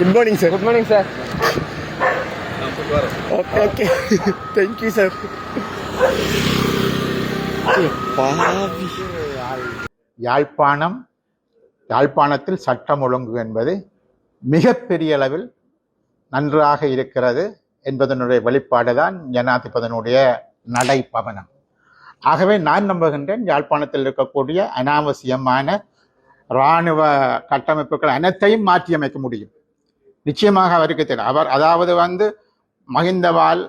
Good morning sir good morning sir okay okay thank you sir Yazhpanam யாழ்ப்பாணத்தில் சட்டம் ஒழுங்கு என்பது மிகப்பெரிய அளவில் நன்றாக இருக்கிறது என்பதனுடைய வெளிப்பாடு தான் ஜனாதிபதியினுடைய நடைபவனம் ஆகவே நான் நம்புகின்றேன் யாழ்ப்பாணத்தில் இருக்கக்கூடிய அனாவசியமான இராணுவ கட்டமைப்புகள் அனைத்தையும் மாற்றியமைக்க முடியும். நிச்சயமாக அவருக்கு தெரியும். அவர் அதாவது வந்து மகிந்தவால்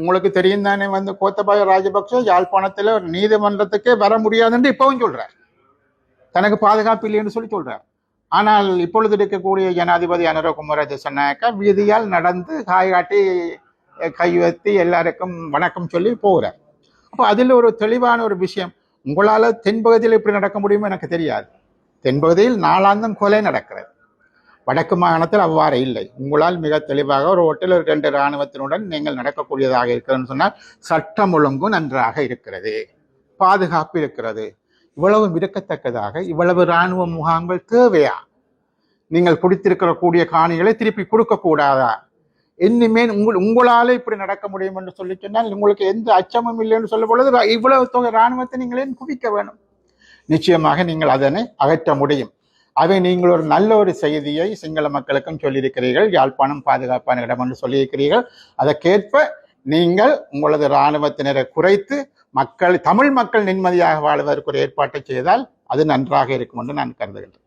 உங்களுக்கு தெரியும் தானே வந்து கோத்தபாய ராஜபக்ச யாழ்ப்பாணத்தில் ஒரு நீதிமன்றத்துக்கே வர முடியாதுன்னு இப்பவும் சொல்றார். தனக்கு பாதுகாப்பு இல்லைன்னு சொல்லி சொல்றார். ஆனால் இப்பொழுது இருக்கக்கூடிய ஜனாதிபதி அனுரகுமார திசநாயக்கா வீதியால் நடந்து காய்காட்டி கைவத்தி கை எல்லாருக்கும் வணக்கம் சொல்லி போகிறார். அப்போ அதில் ஒரு தெளிவான ஒரு விஷயம். உங்களால் தென்பகுதியில் இப்படி நடக்க முடியுமோ எனக்கு தெரியாது. தென்பகுதியில் நாளாந்தம் கொலை நடக்கிறது. வடக்கு மாகாணத்தில் அவ்வாறு இல்லை. உங்களால் மிக தெளிவாக ஒரு ஹோட்டலில் ரெண்டு இராணுவத்தினுடன் நீங்கள் நடக்கக்கூடியதாக இருக்கிறதுன்னு சொன்னால் சட்டம் ஒழுங்கும் நன்றாக இருக்கிறது. பாதுகாப்பு இருக்கிறது. இவ்வளவு விருக்கத்தக்கதாக இவ்வளவு இராணுவ முகாம்கள் தேவையா? நீங்கள் பிடித்திருக்கிற கூடிய காணிகளை திருப்பி கொடுக்கக்கூடாதா? இனிமேல் உங்கள் உங்களால இப்படி நடக்க முடியும் என்று சொல்லி சொன்னால் உங்களுக்கு எந்த அச்சமும் இல்லைன்னு சொல்லும் பொழுது இவ்வளவு தொகை இராணுவத்தை நீங்கள் ஏன் குவிக்க வேணும்? நிச்சயமாக நீங்கள் அதனை அகற்ற முடியும். அவை நீங்கள் ஒரு நல்ல ஒரு செய்தியை சிங்கள மக்களுக்கும் சொல்லியிருக்கிறீர்கள் யாழ்ப்பாணம் பாதுகாப்பான இடம் என்று சொல்லியிருக்கிறீர்கள். அதற்கேற்ப நீங்கள் உங்களது இராணுவத்தினரை குறைத்து மக்கள் தமிழ் மக்கள் நிம்மதியாக வாழ்வதற்கு ஒரு ஏற்பாட்டை செய்தால் அது நன்றாக இருக்கும் என்று நான் கருதுகின்றேன்.